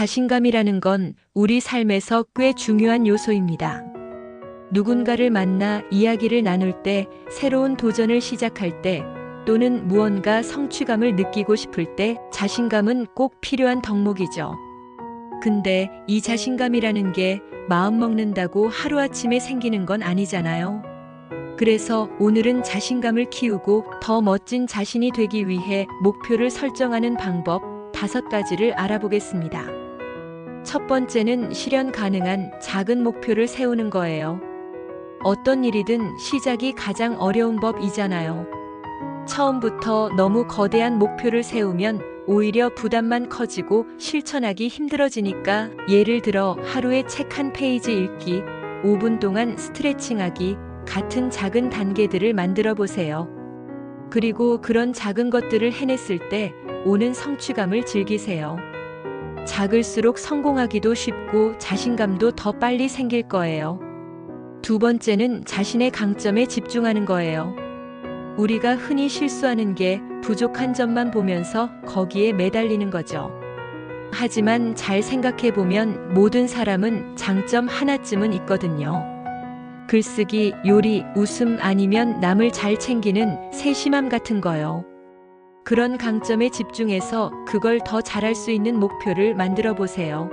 자신감이라는 건 우리 삶에서 꽤 중요한 요소입니다. 누군가를 만나 이야기를 나눌 때, 새로운 도전을 시작할 때, 또는 무언가 성취감을 느끼고 싶을 때 자신감은 꼭 필요한 덕목이죠. 근데 이 자신감이라는 게 마음 먹는다고 하루아침에 생기는 건 아니잖아요. 그래서 오늘은 자신감을 키우고 더 멋진 자신이 되기 위해 목표를 설정하는 방법 다섯 가지를 알아보겠습니다. 첫 번째는 실현 가능한 작은 목표를 세우는 거예요. 어떤 일이든 시작이 가장 어려운 법이잖아요. 처음부터 너무 거대한 목표를 세우면 오히려 부담만 커지고 실천하기 힘들어지니까 예를 들어 하루에 책 한 페이지 읽기, 5분 동안 스트레칭하기 같은 작은 단계들을 만들어 보세요. 그리고 그런 작은 것들을 해냈을 때 오는 성취감을 즐기세요. 작을수록 성공하기도 쉽고 자신감도 더 빨리 생길 거예요. 두 번째는 자신의 강점에 집중하는 거예요. 우리가 흔히 실수하는 게 부족한 점만 보면서 거기에 매달리는 거죠. 하지만 잘 생각해 보면 모든 사람은 장점 하나쯤은 있거든요. 글쓰기, 요리, 웃음 아니면 남을 잘 챙기는 세심함 같은 거요. 그런 강점에 집중해서 그걸 더 잘할 수 있는 목표를 만들어 보세요.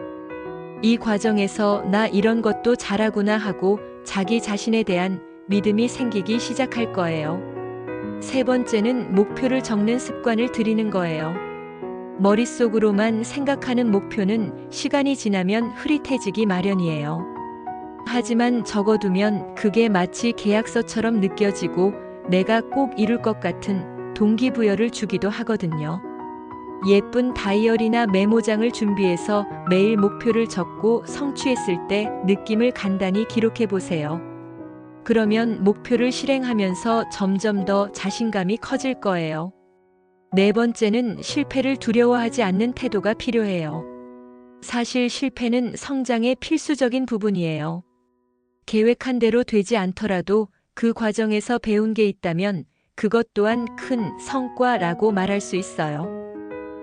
이 과정에서 나 이런 것도 잘하구나 하고 자기 자신에 대한 믿음이 생기기 시작할 거예요. 세 번째는 목표를 적는 습관을 들이는 거예요. 머릿속으로만 생각하는 목표는 시간이 지나면 흐릿해지기 마련이에요. 하지만 적어두면 그게 마치 계약서처럼 느껴지고 내가 꼭 이룰 것 같은 동기부여를 주기도 하거든요. 예쁜 다이어리나 메모장을 준비해서 매일 목표를 적고 성취했을 때 느낌을 간단히 기록해 보세요. 그러면 목표를 실행하면서 점점 더 자신감이 커질 거예요. 네 번째는 실패를 두려워하지 않는 태도가 필요해요. 사실 실패는 성장의 필수적인 부분이에요. 계획한 대로 되지 않더라도 그 과정에서 배운 게 있다면 그것 또한 큰 성과라고 말할 수 있어요.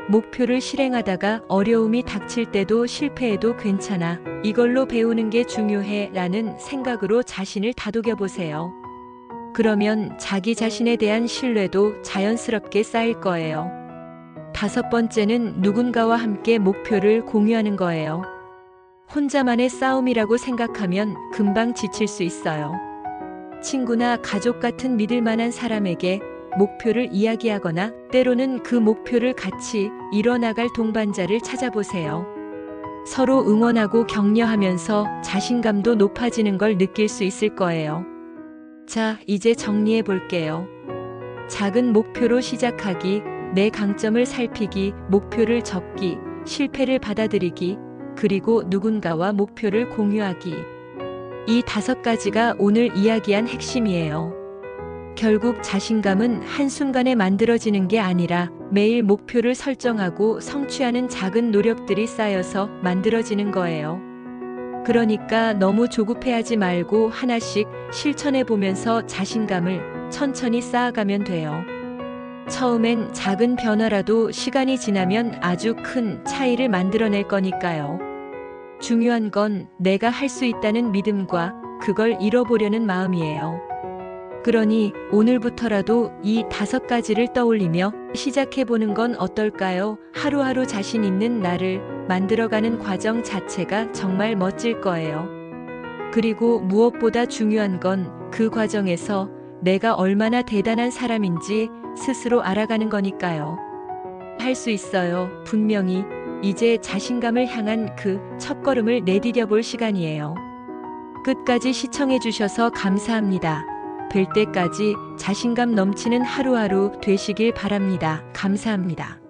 목표를 실행하다가 어려움이 닥칠 때도 실패해도 괜찮아. 이걸로 배우는 게 중요해. 라는 생각으로 자신을 다독여 보세요. 그러면 자기 자신에 대한 신뢰도 자연스럽게 쌓일 거예요. 다섯 번째는 누군가와 함께 목표를 공유하는 거예요. 혼자만의 싸움이라고 생각하면 금방 지칠 수 있어요. 친구나 가족 같은 믿을 만한 사람에게 목표를 이야기하거나 때로는 그 목표를 같이 이뤄나갈 동반자를 찾아보세요. 서로 응원하고 격려하면서 자신감도 높아지는 걸 느낄 수 있을 거예요. 자, 이제 정리해 볼게요. 작은 목표로 시작하기, 내 강점을 살피기, 목표를 적기, 실패를 받아들이기, 그리고 누군가와 목표를 공유하기. 이 다섯 가지가 오늘 이야기한 핵심이에요. 결국 자신감은 한순간에 만들어지는 게 아니라 매일 목표를 설정하고 성취하는 작은 노력들이 쌓여서 만들어지는 거예요. 그러니까 너무 조급해하지 말고 하나씩 실천해 보면서 자신감을 천천히 쌓아가면 돼요. 처음엔 작은 변화라도 시간이 지나면 아주 큰 차이를 만들어낼 거니까요. 중요한 건 내가 할 수 있다는 믿음과 그걸 잃어보려는 마음이에요. 그러니 오늘부터라도 이 다섯 가지를 떠올리며 시작해보는 건 어떨까요? 하루하루 자신 있는 나를 만들어가는 과정 자체가 정말 멋질 거예요. 그리고 무엇보다 중요한 건 그 과정에서 내가 얼마나 대단한 사람인지 스스로 알아가는 거니까요. 할 수 있어요. 분명히 이제 자신감을 향한 그 첫걸음을 내디뎌 볼 시간이에요. 끝까지 시청해 주셔서 감사합니다. 뵐 때까지 자신감 넘치는 하루하루 되시길 바랍니다. 감사합니다.